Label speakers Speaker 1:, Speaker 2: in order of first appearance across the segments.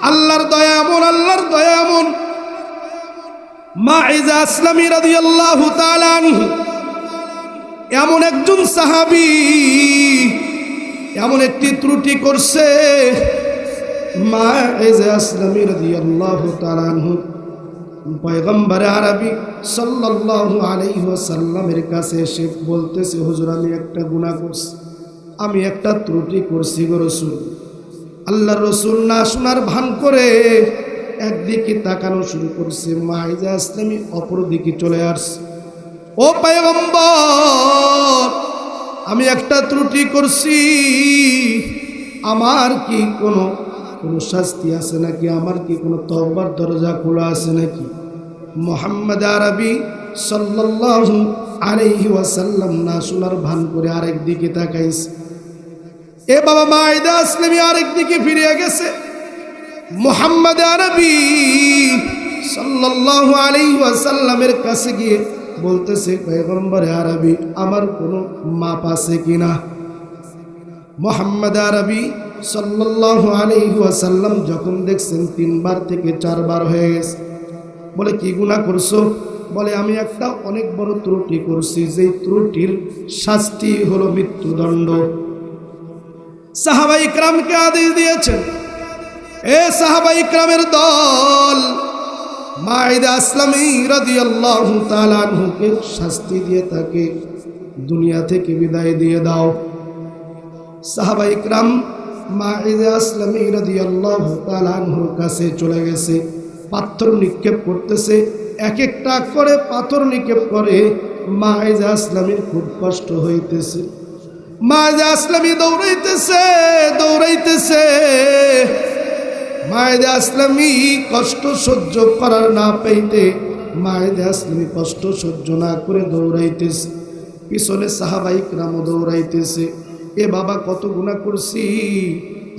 Speaker 1: আল্লাহর দয়া এমন, আল্লাহর দয়া এমন। মা ইজা তাআলা আনহু। এমন একজন সাহাবী, এমন একটি ত্রুটি করছে। মা ওয়াসাল্লামের কাছে এসে বলতেছে, হুজুর, আমি একটা গুনাহ করছি, আমি একটা ত্রুটি করছি গো আল্লাহ রসুল না শোনার ভান করে একদিকে তাকানো শুরু করছে মাহিজা ইসলামী অপর দিকে চলে আসছে। ও পায়গম্বর, আমি একটা ত্রুটি করছি। আমার কি কোনো কোনো শাস্তি আছে নাকি? আমার কি কোনো তহবার দরজা খোলা আছে নাকি? মোহাম্মদ আরবি সাল্লাল্লাহু আলাইহি ওয়াসাল্লাম না শোনার ভান করে আরেক দিকে তাকাইছে। এ বাবা মাইদা আসলামী আরেক দিকে ফিরে গেছে। মোহাম্মদ আরবি সাল্লাল্লাহু আলাইহি ওয়াসাল্লামের কাছে গিয়ে বলতেছে, পয়গম্বরে আরবি, আমার কোনো মাপ আছে কিনা মোহাম্মদ আরবি সাল্লাল্লাহু আলাইহি ওয়াসাল্লাম যখন দেখছেন তিনবার থেকে চারবার হয়ে গেছে, বলে, কি গুনাহ করছ? বলে, আমি একটা অনেক বড় ত্রুটি করছি, যেই ত্রুটির শাস্তি হলো মৃত্যুদণ্ড। সাহাবাই ইকরামকে আদেশ দিয়েছেন, এ সাহাবাই ইকরামের দল মাইদা আসলামী রাদিয়াল্লাহু তাআলা আনহুকে শাস্তি দিয়ে তাকে দুনিয়া থেকে বিদায় দিয়ে দাও। সাহাবা ইকরাম মাইদা আসলামী রাদিয়াল্লাহু তাআলা আনহুর কাছে চলে গেছে, পাথর নিক্ষেপ করতেছে, এক একটা করে পাথর নিক্ষেপ করে মাইজা আসলামীর খুব কষ্ট হইতেছে। মায়েদা আসলামী দৌড়াইতেছে দৌড়াইতেছে। মায়েদা আসলামী কষ্ট সহ্য করার না পাইতে মায়েদা আসলামী কষ্ট সহ্য না করে দৌড়াইতেছে। পিছনে সাহাবাহিক রামও দৌড়াইতেছে। এ বাবা কত গুণা করছি?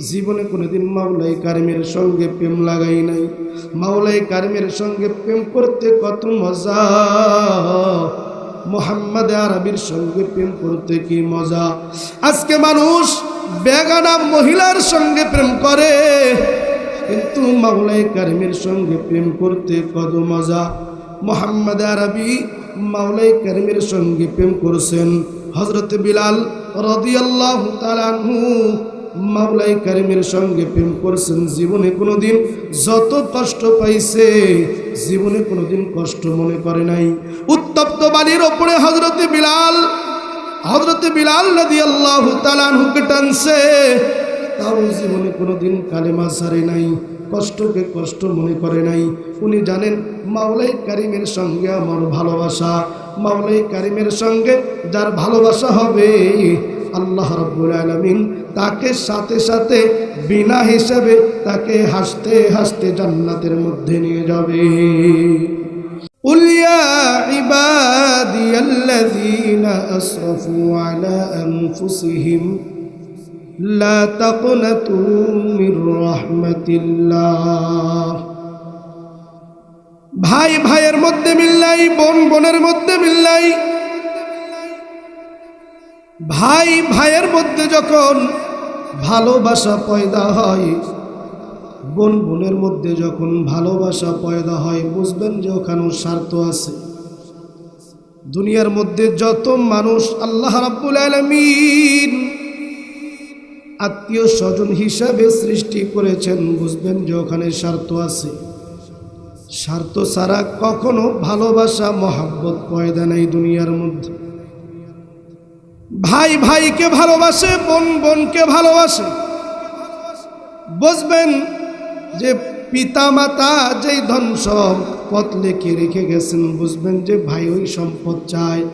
Speaker 1: জীবনে কোনোদিন মাওলাই কারিমের সঙ্গে প্রেম লাগাই নাই। মাওলাই কারিমের সঙ্গে প্রেম করতে কত মজা। মোহাম্মদ আরবির সঙ্গে প্রেম করতে কি মজা? আজকে মানুষ বেগানা মহিলার সঙ্গে প্রেম করে, কিন্তু মাওলাই কারিমের সঙ্গে প্রেম করতে কত মজা? মোহাম্মদ আরবি মাওলাই কারিমের সঙ্গে প্রেম করছেন হজরত বিলাল রদিয়াল্লাহ তালানহু মাওলাই কারিমের সঙ্গে প্রেম করছেন, জীবনে কোনোদিন যত কষ্ট পাইছে, জীবনে কোনোদিন কষ্ট মনে করে নাই। উত্তপ্ত বালির ওপরে হজরতে বিলাল হজরতে বিলাল নদী আল্লাহ তালানহুকে টানছে। তাও জীবনে কোনোদিন কালেমা সারে নাই, কষ্টকে কষ্ট মনে করে নাই। উনি জানেন মাওলাই কারিমের সঙ্গে আমার ভালোবাসা মাওলাই কারিমের সঙ্গে যার ভালোবাসা হবে আল্লাহ রব্বুল আলমিন তাকে সাথে সাথে বিনা হিসাবে তাকে হাসতে হাসতে জান্নাতের মধ্যে নিয়ে যাবে قل يا عبادي الذين أسرفوا على أنفسهم لا تقنطوا من رحمة الله ভাই ভাইয়ের মধ্যে মিল্লাই বোন বোনের মধ্যে মিল্লাই ভাই ভাইয়ের মধ্যে যখন ভালোবাসা পয়দা হয় বোন বোনের মধ্যে যখন ভালোবাসা পয়দা হয়, বুঝবেন যে ওখানেও স্বার্থ আছে। দুনিয়ার মধ্যে যত মানুষ, আল্লাহ রাব্বুল আলমিন আত্মীয় স্বজন হিসাবে সৃষ্টি করেছেন, বুঝবেন যে ওখানে স্বার্থ আছে। স্বার্থ ছাড়া কখনো ভালোবাসা, মহাব্বত, পয়দা নেই দুনিয়ার মধ্যে। ভাই ভাইকে ভালোবাসে, বোন বোনকে ভালোবাসে। বুঝবেন যে পিতা মাতা যেই ধন সম্পদ লেখে রেখে গেছেন, বুঝবেন যে ভাই ওই সম্পদ চায়।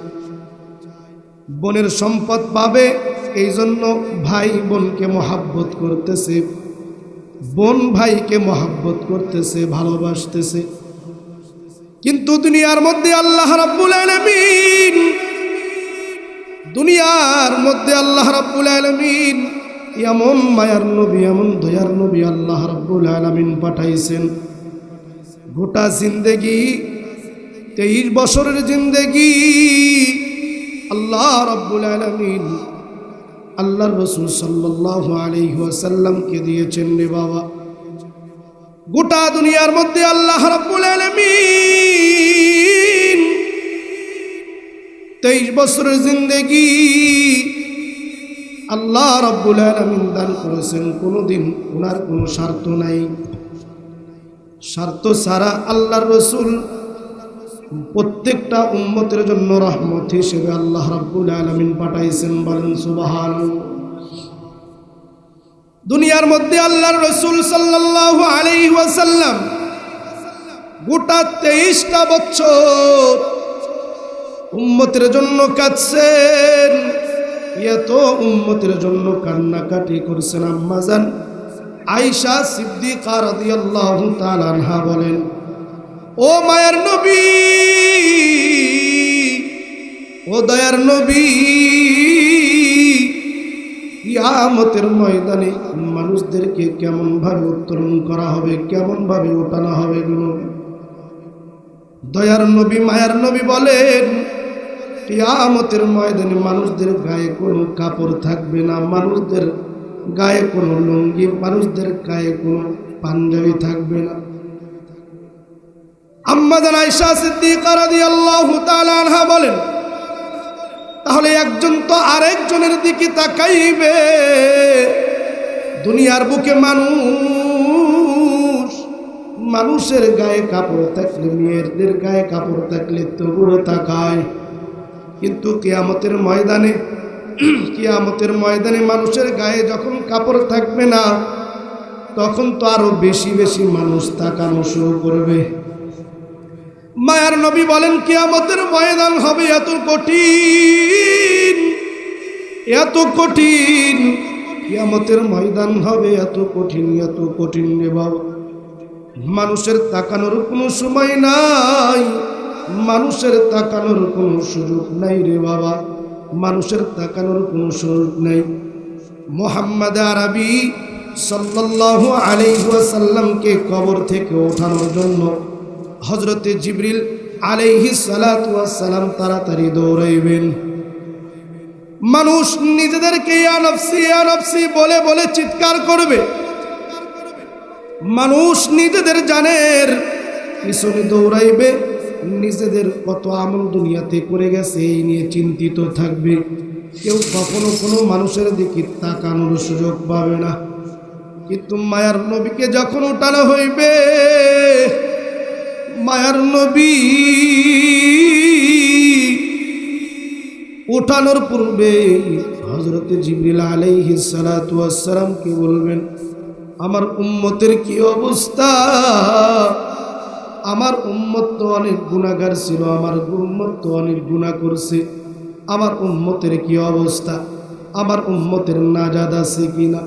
Speaker 1: বোনের সম্পদ পাবে এই জন্য ভাই বোনকে মহাব্বত করতেছে, বোন ভাইকে মহাব্বত করতেছে, ভালোবাসতেছে। কিন্তু দুনিয়ার মধ্যে আল্লাহ রাব্বুল আলামিন দুনিয়ার মধ্যে আল্লাহ রাব্বুল আলামিন এমন মায়ার নবী, এমন দয়ার নবী আল্লাহ রাব্বুল আলামিন পাঠাইছেন। গোটা জিন্দেগি, তেইশ বছরের জিন্দেগি আল্লাহ রাব্বুল আলামিন আল্লাহর রসুল আলাইহি ওয়াসাল্লামকে দিয়েছেন রে বাবা। গোটা দুনিয়ার মধ্যে আল্লাহ রাব্বুল আলামিন তেইশ বছরের জিন্দেগি। আল্লাহ রাব্বুল আলামিন দান করেছেন, কোনোদিন ওনার কোনো স্বার্থ নাই। স্বার্থ ছাড়া আল্লাহর রসুল প্রত্যেকটা উম্মতের জন্য রহমত হিসেবে আল্লাহ রাব্বুল আলামিন পাঠাইছেন, বলেন সুবহান দুনিয়ার মধ্যে আল্লাহর রসুল সাল্লাল্লাহু আলাইহি ওয়াসাল্লাম গোটা তেইশটা বছর উম্মতের জন্য কাঁদছেন এত উম্মতের জন্য কান্নাকাটি করছেন আম্মাজান আইসা সিদ্দিকা রাদিয়াল্লাহু তাআলা আনহা বলেন, ও মায়ার নবী, ও দয়ার নবী ইয়ামতের ময়দানে মানুষদেরকে কেমন ভাবে উত্তোলন করা হবে কেমন ভাবে ওঠানো হবে? দয়ার নবী, মায়ার নবী বলেন কিয়ামতের ময়দানে মানুষদের গায়ে কোনো কাপড় থাকবে না, মানুষদের গায়ে কোনো লুঙ্গি, মানুষদের গায়ে কোনো পাঞ্জাবি থাকবে না। আম্মাদান আয়সা সিদ্দিকা আনহা বলেন, তাহলে একজন তো আরেকজনের দিকে তাকাইবে, দুনিয়ার বুকে মানুষ, মানুষের গায়ে কাপড় থাকলে, মেয়েদের গায়ে কাপড় থাকলে তবুও তাকায়। কিন্তু কিয়ামতের ময়দানে কিয়ামতের ময়দানে মানুষের গায়ে যখন কাপড় থাকবে না, তখন তো আরও বেশি বেশি মানুষ তাকানো শুরু করবে। মায়ার নবী বলেন, কিয়ামতের ময়দান হবে এত কঠিন এত কঠিন, কিয়ামতের ময়দান হবে এত কঠিন এত কঠিন রে বাবা। মানুষের তাকানোর কোনো সময় নাই। মানুষের তাকানোর কোনো সুযোগ নাই রে বাবা। মানুষের তাকানোর কোনো সুযোগ নাই। মোহাম্মদ আরবি সাল্লাল্লাহু আলাইহি ওয়াসাল্লামকে কবর থেকে ওঠানোর জন্য হজরতে জিবরিল আলাইহি সালাতু ওয়াসসালাম তাড়াতাড়ি দৌড়াইবেন। মানুষ নিজেদেরকে ইয়া নফসি, ইয়া বলে বলে চিৎকার করবে। মানুষ নিজেদের জানের পিছনে দৌড়াইবে। নিজেদের কত আমল দুনিয়াতে করে গেছে, এই নিয়ে চিন্তিত থাকবে। কেউ কখনো কোনো মানুষের দিকে তাকানোর সুযোগ পাবে না। কিন্তু মায়ার নবীকে যখন উঠানো হইবে, মায়ার নবী উঠানোর পূর্বে হজরতে জিবরিল আলাইহিস সালাতু ওয়াসসালামকে বলবেন, আমার উম্মতের কি অবস্থা? আমার উম্মত তো অনেক গুণাগার ছিল, আমার উম্মত তো অনেক গুণা করছে। আমার উম্মতের কি অবস্থা? আমার উম্মতের নাজাদ আছে কিনা?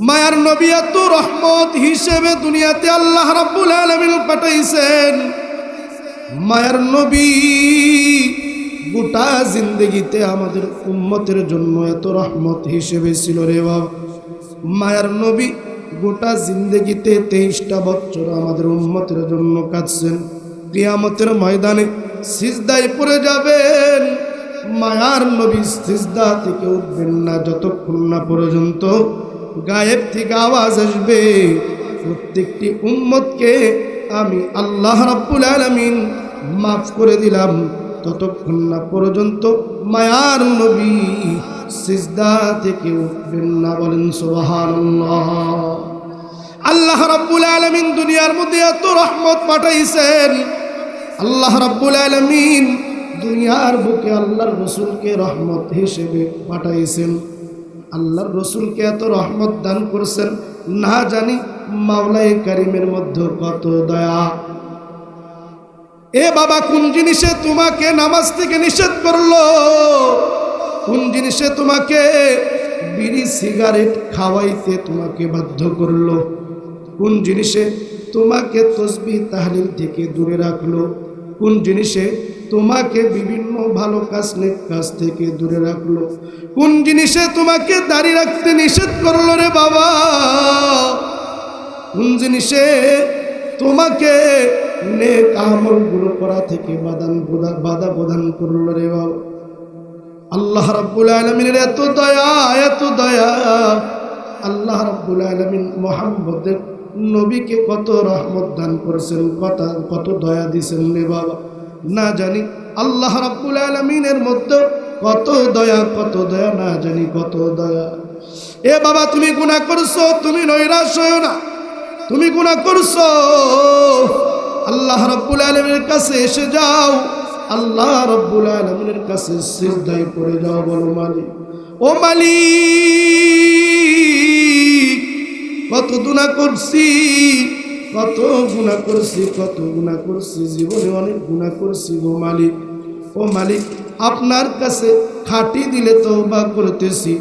Speaker 1: মায়ার নবী এত রহমত হিসেবে দুনিয়াতে আল্লাহ রাব্বুল আলামিন পাঠাইছেন। মায়ার নবী গোটা জিন্দগিতে আমাদের উম্মতের জন্য এত রহমত হিসেবে ছিল রে বাবা মায়ার নবী গোটা জিন্দগিতে তেইশটা বছর আমাদের উম্মতের জন্য কাঁদছেন কিয়ামতের ময়দানে সিজদায় পড়ে যাবেন। মায়ার নবী সিজদা থেকে উঠবেন না যতক্ষণ না পর্যন্ত গায়েব থেকে আওয়াজ আসবে। প্রত্যেকটি উম্মতকে আমি আল্লাহ রাব্বুল আলামিন মাফ করে দিলাম। ততক্ষণ না পর্যন্ত মায়ার নবী সিজদা থেকে উঠবেন না বলেন সুবহানাল্লাহ। আল্লাহ রাব্বুল আলামিন দুনিয়ার মধ্যে এত রহমত পাঠাইছেন। আল্লাহ রাব্বুল আলামিন দুনিয়ার বুকে আল্লাহর রসুলকে রহমত হিসেবে পাঠাইছেন। আল্লাহর রসুলকে এত রহমত দান করছেন, না জানি মাওলাই কারিমের মধ্যে কত দয়া। এ বাবা, কোন জিনিসে তোমাকে নামাজ থেকে নিষেধ করল? কোন জিনিসে তোমাকে বিড়ি, সিগারেট খাওয়াইতে তোমাকে বাধ্য করল? কোন জিনিসে তোমাকে তসবি, তাহলিল থেকে দূরে রাখল? কোন জিনিসে তোমাকে বিভিন্ন ভালো কাজ কাজ থেকে দূরে রাখল? কোন জিনিসে তোমাকে দাঁড়িয়ে রাখতে নিষেধ করল রে বাবা? কোন জিনিসে তোমাকে নেক আমলগুলো করা থেকে বাদান বাধা প্রদান করল রে বাবা। আল্লাহ রাব্বুল আলমিনের এত দয়া এত দয়া। আল্লাহ রাব্বুল আলমিন মোহাম্মদের নবীকে কত রহমত দান করেছেন, কত কত দয়া দিছেন রে বাবা। না জানি আল্লাহ রাব্বুল আলমিনের মধ্যে কত দয়া কত দয়া, না জানি কত দয়া। এ বাবা, তুমি গুণা করছ, তুমি নৈরাশ হয়েও না। তুমি গুণা করছ। আল্লাহ রব্বুল আলমের কাছে এসে যাও। আল্লাহ রব্বুল আলমিনের কাছে সিজদায় করে যাও বলো, মালিক। ও মালিক, কত গুণা করছি, কত গুণা করছি, কত গুণা করছি, জীবনে অনেক গুণা করছি গো মালিক। ও মালিক, আপনার কাছে খাটি দিলে তওবা করতেছি।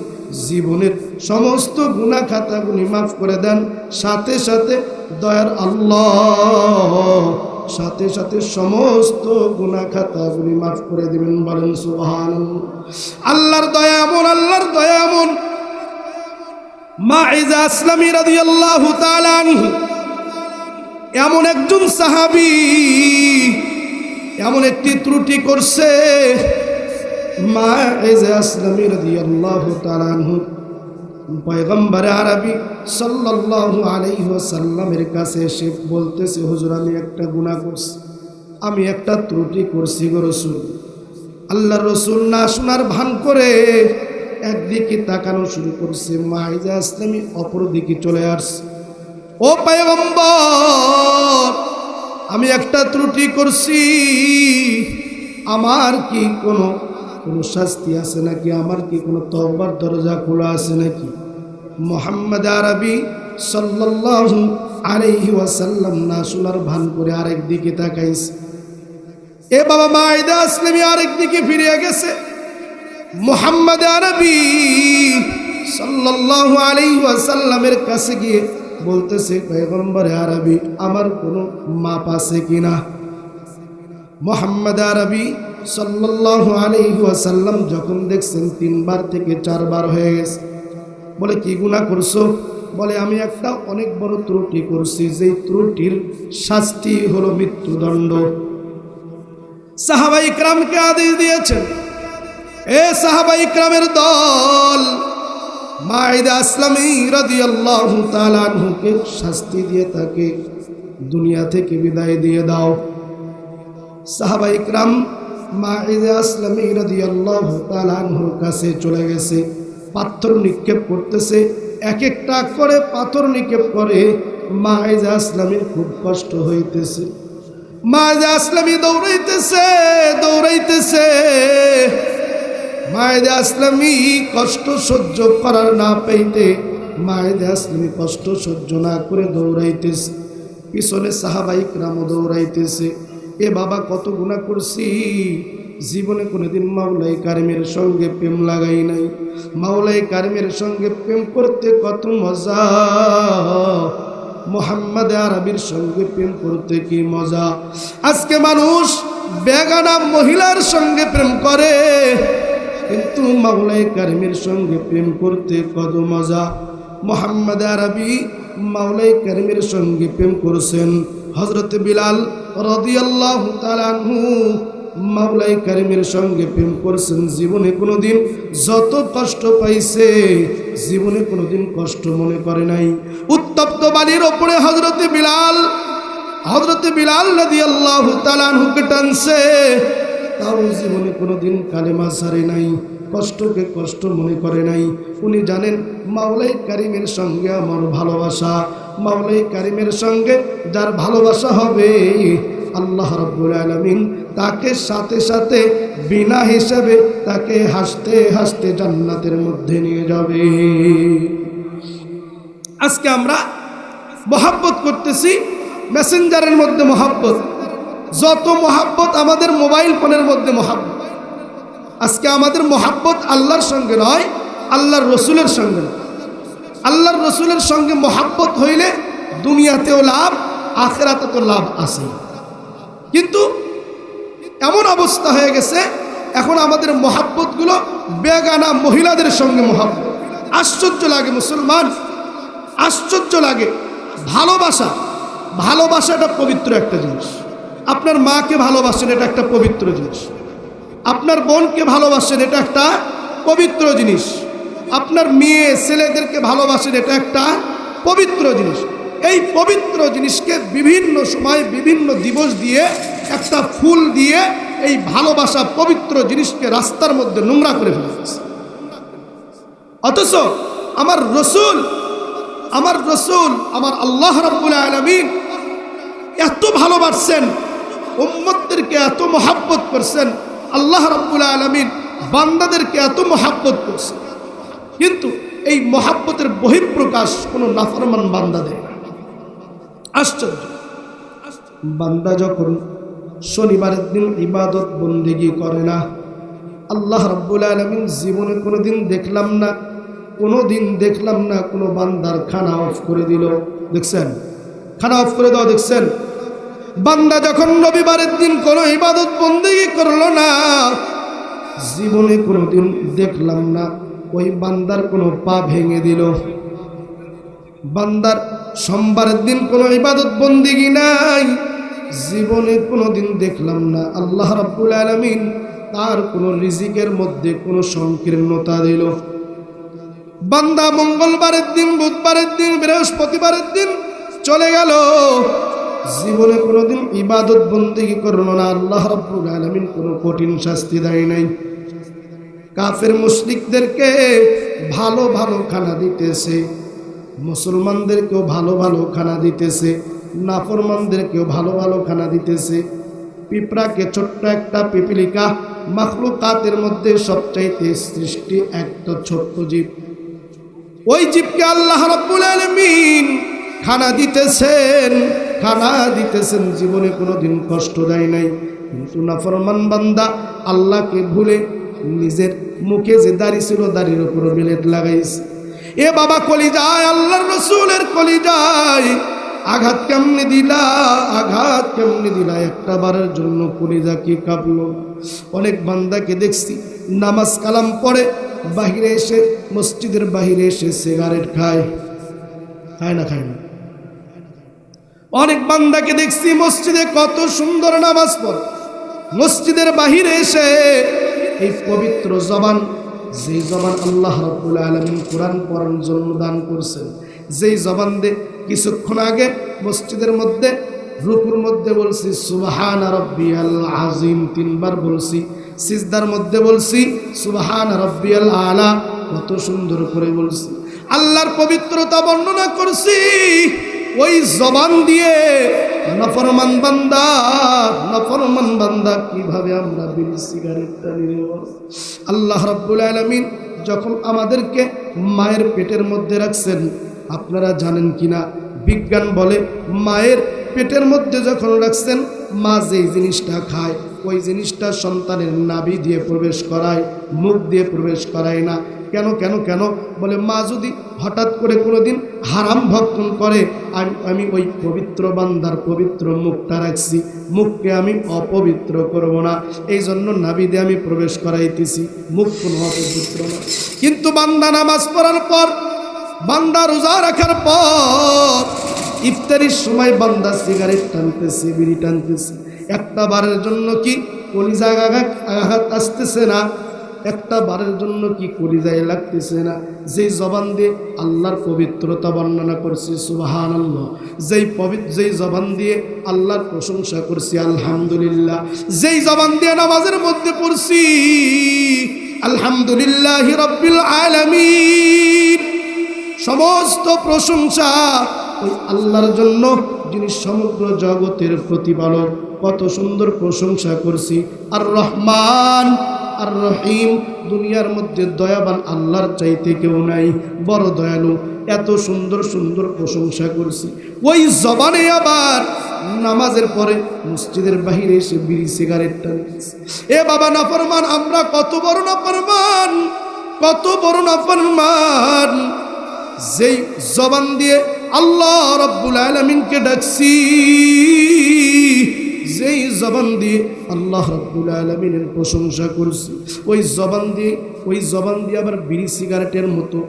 Speaker 1: জীবনের সমস্ত গুণা খাতাগুলি মাফ করে দেন। সাথে সাথে দয়ার আল্লাহ সাথে সাথে সমস্ত গুণা খাতাগুলি মাফ করে দিবেন বলেন সুবহান আল্লাহর দয়া এমন, আল্লাহর দয়া এমন। মা আনহু, এমন একজন সাহাবী, এমন একটি ত্রুটি করছে। মা ইজা আসলামী রাদিয়াল্লাহু তাআলা আনহু, পয়গম্বর আরবি সাল্লাল্লাহু আলাইহি ওয়াসাল্লামের কাছে এসে বলতেছে, হুজুর, আমি একটা গুনাহ করছি, আমি একটা ত্রুটি করছি গো রসুল। আল্লাহ রসুল না শোনার ভান করে একদিকে তাকানো শুরু করছে মাহিজা ইসলামী অপর দিকে চলে আসছে। ও পয়গম্বর, আমি একটা ত্রুটি করছি, আমার কি কোনো কোনো শাস্তি আছে নাকি? আমার কি কোনো তহবার দরজা খোলা আছে নাকি? মোহাম্মদ আরবি সাল্লাল্লাহু আলাইহি ওয়াসাল্লাম না শোনার ভান করে আরেক দিকে তাকাইছে। এ বাবা মাইদা আসলামী আরেক দিকে ফিরে গেছে। মোহাম্মদ আরবি সাল্লাল্লাহু আলাইহি ওয়াসাল্লামের কাছে গিয়ে বলতেছে, পয়গম্বরে আরবি, আমার কোনো মাপ আছে কিনা? মোহাম্মদ আরবি আলাইহি যখন দেখছেন তিনবার থেকে চারবার হয়ে গেছে, বলে, কি গুনাহ করছ? বলে, আমি একটা অনেক বড় ত্রুটি করছি, যেই ত্রুটির শাস্তি হলো মৃত্যুদণ্ড। সাহাবাই ইকরামকে আদেশ দিয়েছেন, এ সাহাবাই ইকরামের দল শাস্তি দিয়ে তাকে দুনিয়া থেকে বিদায় দিয়ে দাও। সাহাবা ইকরাম মাইদা আসলামী রাদিয়াল্লাহু তাআলা আনহুর কাছে চলে গেছে, পাথর নিক্ষেপ করতেছে, এক একটা করে পাথর নিক্ষেপ করে মাইজা আসলামীর খুব কষ্ট হইতেছে। মায়েদা আসলামী দৌড়াইতেছে দৌড়াইতেছে। মায়েদা আসলামী কষ্ট সহ্য করার না পাইতে মায়েদা আসলামী কষ্ট সহ্য না করে দৌড়াইতেছে। পিছনে সাহাবাইক রামও দৌড়াইতেছে। এ বাবা কত গুণা করছি? জীবনে কোনোদিন মাওলাই কারিমের সঙ্গে প্রেম লাগাই নাই। মাওলাই কারিমের সঙ্গে প্রেম করতে কত মজা। মোহাম্মদ আরবির সঙ্গে প্রেম করতে কি মজা। আজকে মানুষ বেগানা মহিলার সঙ্গে প্রেম করে, কিন্তু মাওলাই কারিমের সঙ্গে প্রেম করতে কত মজা। মোহাম্মদ আরবি মাওলাই কারিমের সঙ্গে প্রেম করেছেন। হজরত বিলাল রদিয়াল্লাহ মাওলাই কারিমের সঙ্গে প্রেম করছেন, জীবনে কোনোদিন যত কষ্ট পাইছে, জীবনে কোনোদিন কষ্ট মনে করে নাই। উত্তপ্ত বালির ওপরে হজরতে বিলাল হজরতে বিলাল নদী আল্লাহ তালানহুকে টানছে, তাও জীবনে কোনোদিন কালেমা সারে নাই। কষ্টকে কষ্ট মনে করে নাই। উনি জানেন, মাওলাই কারিমের সঙ্গে আমার ভালোবাসা। মাওলাই কারিমের সঙ্গে যার ভালোবাসা হবে, আল্লাহ রব্বুল আলমিন তাকে সাথে সাথে বিনা হিসাবে তাকে হাসতে হাসতে জান্নাতের মধ্যে নিয়ে যাবে। আজকে আমরা মহাব্বত করতেছি, মেসেঞ্জারের মধ্যে মহাব্বত। যত মহাব্বত আমাদের মোবাইল ফোনের মধ্যে মহাব্বত। আজকে আমাদের মহাব্বত আল্লাহর সঙ্গে নয়, আল্লাহর রসুলের সঙ্গে। আল্লাহর রসুলের সঙ্গে মহাব্বত হইলে দুনিয়াতেও লাভ আখেরাতে তো লাভ আছে। কিন্তু এমন অবস্থা হয়ে গেছে, এখন আমাদের মহাব্বতগুলো বেগানা মহিলাদের সঙ্গে মহাব্বত। আশ্চর্য লাগে মুসলমান, আশ্চর্য লাগে। ভালোবাসা ভালোবাসা, ভালোবাসাটা পবিত্র একটা জিনিস। আপনার মাকে ভালোবাসেন, এটা একটা পবিত্র জিনিস। আপনার বোনকে ভালোবাসেন, এটা একটা পবিত্র জিনিস। আপনার মেয়ে, ছেলেদেরকে ভালোবাসেন, এটা একটা পবিত্র জিনিস। এই পবিত্র জিনিসকে বিভিন্ন সময় বিভিন্ন দিবস দিয়ে, একটা ফুল দিয়ে এই ভালোবাসা পবিত্র জিনিসকে রাস্তার মধ্যে নোংরা করে ফেলেছে অথচ আমার রসুল আমার রসুল, আমার আল্লাহ রব্বুল আলমিন এত ভালোবাসছেন, উম্মতদেরকে এত মহাব্বত করছেন আল্লাহ রব্বুল আলমিন বান্দাদেরকে এত মহাব্বত করছেন কিন্তু এই মহাব্বতের বহিঃপ্রকাশ কোনো নাফরমান বান্দা দেয় না। আশ্চর্য। বান্দা যখন শনিবারের দিন ইবাদত বন্দিগি করে না, আল্লাহ রব্বুল আলমিন জীবনে কোনো দিন দেখলাম না কোনো দিন দেখলাম না কোনো বান্দার খানা অফ করে দিল। দেখছেন? খানা অফ করে দাও, দেখছেন? বান্দা যখন রবিবারের দিন কোনো ইবাদত বন্দিগি করল না, জীবনে কোনো দিন দেখলাম না, ওই বান্দার কোনো পা ভেঙে দিল। বান্দার সোমবারের দিন কোনো ইবাদত বন্দিগি নাই, জীবনে কোনো দিন দেখলাম না। আল্লাহ রাব্বুল আলমিন তার কোনো রিজিকের মধ্যে কোনো সংকীর্ণতা দিল। বান্দা মঙ্গলবারের দিন, বুধবারের দিন, বৃহস্পতিবারের দিন চলে গেল। জীবনে কোনোদিন ইবাদত বন্দিগি করল না। আল্লাহ রাব্বুল আলমিন কোনো কঠিন শাস্তি দেয় নাই। কাফের মুসলিকদেরকে ভালো ভালো খানা দিতেছে, মুসলমানদেরকেও ভালো ভালো খানা দিতেছে, নাফরমানদেরকেও ভালো ভালো খানা দিতেছে। পিঁপড়াকে ছোট্ট একটা পিপিলিকা মাখলুকাতের মধ্যে সবচাইতে সৃষ্টি একটা ছোট্ট জীব। ওই জীবকে আল্লাহ রাব্বুল আলামিন খানা দিতেছেন। খানা দিতেছেন, জীবনে কোনো দিন কষ্ট দেয় নাই। কিন্তু নাফরমান বান্দা আল্লাহকে ভুলে নিজের মুখে যে দাড়ি ছিল, দাড়ির উপর বিলেট লাগাইছে। এ বাবা কলি যায় আল্লাহর রসুলের কলি যায় আঘাত কেমনে দিলা, আঘাত কেমনে দিলা? একটা বারের জন্য কলিজা কি কাঁপলো? অনেক বান্দাকে দেখছি নামাজ কালাম পড়ে, বাহিরে এসে, মসজিদের বাহিরে এসে সিগারেট খায়। খায় না খায় না। অনেক বান্দাকে দেখছি মসজিদে কত সুন্দর নামাজ পড়ে। মসজিদের বাহিরে এসে এই পবিত্র জবান, যেই জবান আল্লাহ রব্বুল আলমিন কোরআন পড়ার জন্য দান করছেন, যেই জবান দিয়ে কিছুক্ষণ আগে মসজিদের মধ্যে, রুকুর মধ্যে বলছি, সুবাহান রব্বিয়াল আজিম তিনবার বলছি, সিজদার মধ্যে বলছি, সুবাহান রব্বিয়াল আলা, কত সুন্দর করে বলছি। আল্লাহর পবিত্রতা বর্ণনা করছি ওই জবান দিয়ে নফরমান বান্দা নফরমান বান্দা, কীভাবে আমরা বিড়ি সিগারেটটা নিয়ে আল্লাহ রাব্বুল আলামিন যখন আমাদেরকে মায়ের পেটের মধ্যে রাখছেন, আপনারা জানেন কিনা? বিজ্ঞান বলে মায়ের পেটের মধ্যে যখন রাখছেন, মা যেই জিনিসটা খায়, ওই জিনিসটা সন্তানের নাভি দিয়ে প্রবেশ করায়, মুখ দিয়ে প্রবেশ করায় না। কেন কেন কেন? বলে, মা যদি হঠাৎ করে কোনো দিন হারাম ভক্ষণ করে আমি আমি ওই পবিত্র বান্দার পবিত্র মুখটা রাখছি, মুখকে আমি অপবিত্র করব না। এই জন্য নাবিদে আমি প্রবেশ করাইতেছি, মুখ কোনো অপবিত্র না। কিন্তু বান্দা নামাজ পড়ার পর, বান্দা রোজা রাখার পর, ইফতারির সময় বান্দা সিগারেট টানতেছে, বিড়ি টানতেছে। একটা বারের জন্য কি কলিজা আঘাত আঘাত আসতেছে না? একটা বারের জন্য কি করি কলিজায় লাগতেছে না? যেই জবান দিয়ে আল্লাহর পবিত্রতা বর্ণনা করছি সুবাহান আল্লাহ যেই পবিত্র যেই জবান দিয়ে আল্লাহর প্রশংসা করছি, আলহামদুলিল্লাহ। যেই জবান দিয়ে নামাজের মধ্যে পড়ছি, আলহামদুলিল্লাহ রব্বিল আলামিন। সমস্ত প্রশংসা ওই আল্লাহর জন্য, যিনি সমগ্র জগতের প্রতিপালক। কত সুন্দর প্রশংসা করছি। আর রহমান আর রহিম দুনিয়ার মধ্যে দয়াবান আল্লাহর চাইতে কেউ নাই। বড় দয়ালু, এত সুন্দর সুন্দর প্রশংসা করছি। ওই জবানে আবার নামাজের পরে মসজিদের বাহিরে এসে বিড়ি, সিগারেট এ বাবা নাফরমান, আমরা কত বড় নাফরমান, কত বড় নাফরমান। যেই জবান দিয়ে আল্লাহ রব্বুল আলমিনকে ডাকছি। যেই জবান দিয়ে আল্লাহ রব্বুল আলমিনের প্রশংসা করছি ওই জবান দিয়ে, ওই জবান দিয়ে আবার বিড়ি সিগারেটের মতো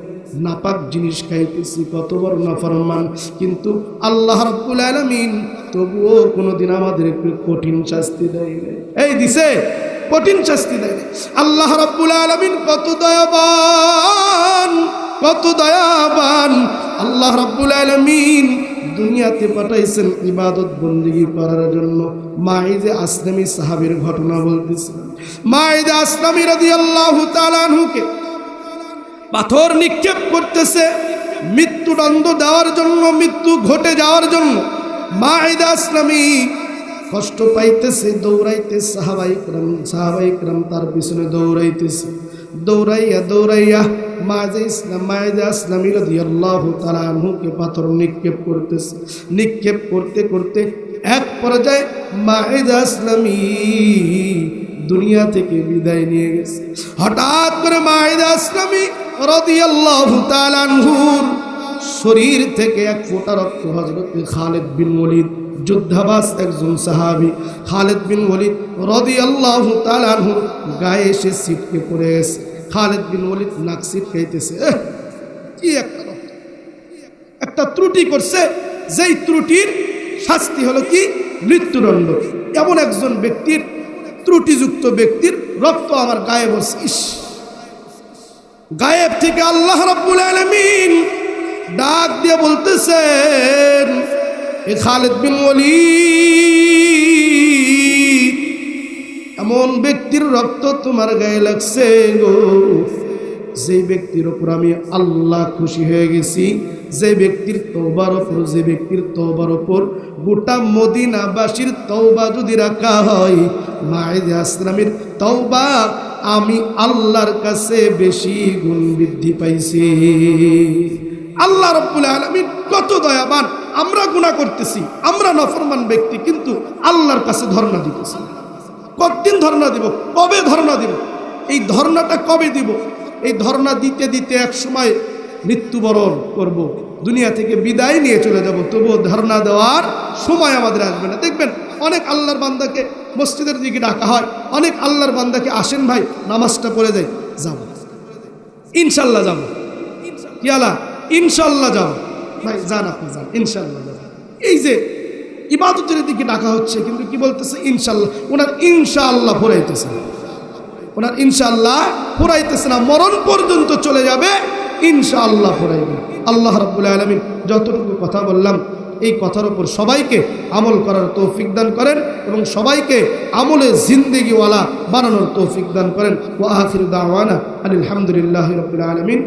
Speaker 1: নাপাক জিনিস খাইতেছি, কত বড় নাফরমান কিন্তু আল্লাহ রব্বুল আলমিন তবুও কোনোদিন আমাদেরকে কঠিন শাস্তি দেয়। এই দিছে, কঠিন শাস্তি দেয়। আল্লাহ রব্বুল আলমিন কত দয়াবান কত দয়াবান আল্লাহ রাব্বুল আলামিন দুনিয়াতে পাঠাইছেন ইবাদত বন্দিগি করার জন্য। মাইদে আসলামী সাহাবীর ঘটনা বলতেছে। মাইদে আসলামী রাদিয়াল্লাহু তাআলা আনহুকে পাথর নিক্ষেপ করতেছে। মৃত্যুদণ্ড দেওয়ার জন্য, মৃত্যু ঘটে যাওয়ার জন্য মাইদা আসলামী কষ্ট পাইতেছে দৌড়াইতে সাহাবাই ক্রম সাহাবাই তার পিছনে দৌড়াইতেছে। দৌড়াইয়া দৌড়াইয়া মাঝে ইসলাম মায়েদা ইসলামী রদি আল্লাহ তারা আনহুকে পাথর নিক্ষেপ করতেছে। নিক্ষেপ করতে করতে এক পর্যায়ে মায়েদা ইসলামী দুনিয়া থেকে বিদায় নিয়ে গেছে। হঠাৎ করে মায়েদা ইসলামী রদি আল্লাহ তালানহুর শরীর থেকে এক ফোঁটা রক্ত হজরত খালেদ বিন ওলিদ যুদ্ধাবাস একজন সাহাবি খালেদ বিন ওলিদ রদি আল্লাহ তালানহুর গায়ে এসে সিটকে পড়ে গেছে। খালেদ বিন ওলিদ নাক সিট খাইতেছে কি একটা একটা ত্রুটি করছে। যেই ত্রুটির শাস্তি হলো কি? মৃত্যুদণ্ড। এমন একজন ব্যক্তির, ত্রুটিযুক্ত ব্যক্তির রক্ত আমার গায়ে বসে ইস, গায়েব থেকে আল্লাহ রাব্বুল আলামিন ডাক দিয়ে বলতেছেন এ খালেদ বিন ওয়ালিদ, এমন ব্যক্তির রক্ত তোমার গায়ে লাগছে গো। যে ব্যক্তির ওপর আমি আল্লাহ খুশি হয়ে গেছি যে ব্যক্তির তৌবার ওপর যে ব্যক্তির তৌবার ওপর গোটা মদিনাবাসীর তৌবা যদি রাখা হয়, মায়েদ আসলামের তৌবা আমি আল্লাহর কাছে বেশি গুণ বৃদ্ধি পাইছি। আল্লাহ রব্বুল আলমিন কত দয়াবান আমরা গুণা করতেছি, আমরা নফরমান ব্যক্তি, কিন্তু আল্লাহর কাছে ধর্ণা দিতেছি। কতদিন ধর্ণা দিব? কবে ধর্ণা দিব? এই ধর্ণাটা কবে দিব? এই ধর্ণা দিতে দিতে এক সময় মৃত্যুবরণ করব। দুনিয়া থেকে বিদায় নিয়ে চলে যাব। তবুও ধর্ণা দেওয়ার সময় আমাদের আসবে না। দেখবেন, অনেক আল্লাহর বান্দাকে মসজিদের দিকে ডাকা হয়। অনেক আল্লাহর বান্দাকে আসেন, ভাই, নামাজটা পড়ে যায় যাব। ইনশাল্লাহ যাব। ইয়ালা ইনশাল্লাহ যাব। ভাই, যান আপনি, যান। ইনশাল্লাহ এই যে ইবাদতের দিকে ডাকা হচ্ছে, কিন্তু কি বলতেছে? ইনশাল্লাহ। ওনার ইনশাআল্লাহ ফুরাইতেছে। ওনার ইনশাআল্লাহ ফুরাইতেছে না, মরণ পর্যন্ত চলে যাবে ইনশাআল্লাহ ফুরাইবে। আল্লাহ রাব্বুল আলামিন যতটুকু কথা বললাম, এই কথার উপর সবাইকে আমল করার তৌফিক দান করেন এবং সবাইকে আমলে জিন্দেগিওয়ালা বানানোর তৌফিক দান করেন। ওয়া আখির দাওয়ানা আলহামদুলিল্লাহ রবিল আলমিন।